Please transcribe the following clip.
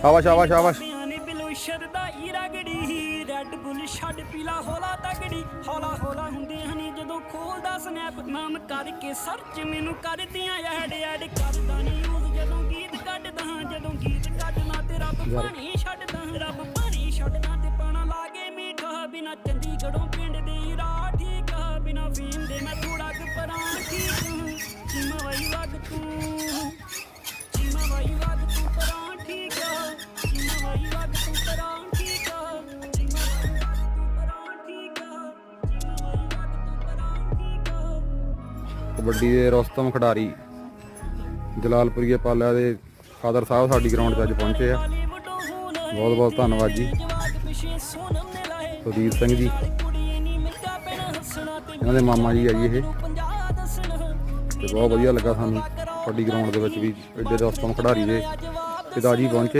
ਸ਼ਾਬਾਸ਼ ਸ਼ਾਬਾਸ਼ ਸ਼ਾਬਾਸ਼ ਨੇ ਬਲੂਸ਼ਰ ਦਾ ਈ ਰਗੜੀ ਰੈੱਡ ਬੁੱਲ ਛੱਡ ਪੀਲਾ ਹੋਲਾ ਤਗੜੀ। ਹੌਲਾ ਹੌਲਾ ਹੁੰਦੇ ਹਨੀ ਜਦੋਂ ਖੋਲਦਾ ਸਨੈਪ ਨਾਮ ਕਰਕੇ ਸਰਚ ਮੈਨੂੰ ਕਰਦੀਆਂ ਐਡ ਐਡ ਕਰਦਾ ਨਹੀਂ ਯੂਜ਼ ਜਦੋਂ ਗੀਤ ਕੱਢਦਾ ਹਾਂ ਜਦੋਂ ਗੀਤ ਕੱਢਣਾ ਤੇ ਰੱਬ ਪਾਣੀ ਛੱਡਦਾ ਹਾਂ, ਰੱਬ ਪਾਣੀ ਛੱਡਦਾ ਤੇ ਪਾਣਾ ਲਾਗੇ ਮੀਠਾ। ਬਿਨਾ ਚੰਡੀਗੜ੍ਹੋਂ ਪਿੰਡ ਦੇ ਰਾਹ ਠੀਕ ਆ। ਬਿਨਾ ਫੀਮ ਦੇ ਮੈਂ ਥੋੜਾ ਕੁ ਪਰਾਂ ਠੀਕ ਹਾਂ। ਚੀਮਾ ਵਾਈ ਵਗ ਤੂੰ। ਚੀਮਾ ਵਾਈ ਵਗ ਕਬੱਡੀ ਦੇ ਰੋਸਤਮ ਖਿਡਾਰੀ ਜਲਾਲਪੁਰੀਏ ਪਾਲਿਆ ਦੇ ਫਾਦਰ ਸਾਹਿਬ ਸਾਡੀ ਗਰਾਊਂਡ 'ਚ ਅੱਜ ਪਹੁੰਚੇ ਆ। ਬਹੁਤ ਬਹੁਤ ਧੰਨਵਾਦ ਜੀ। ਸੁਦੀਪ ਸਿੰਘ ਜੀ। ਇਹਨਾਂ ਦੇ ਮਾਮਾ ਜੀ ਆ ਜੀ ਇਹ। ਤੇ ਬਹੁਤ ਵਧੀਆ ਲੱਗਾ ਸਾਨੂੰ ਸਾਡੀ ਗਰਾਊਂਡ ਦੇ ਵਿੱਚ ਵੀ ਐਡੇ ਰੋਸਤਮ ਖਿਡਾਰੀ ਦੇ ਪਿਤਾ ਜੀ ਪਹੁੰਚੇ।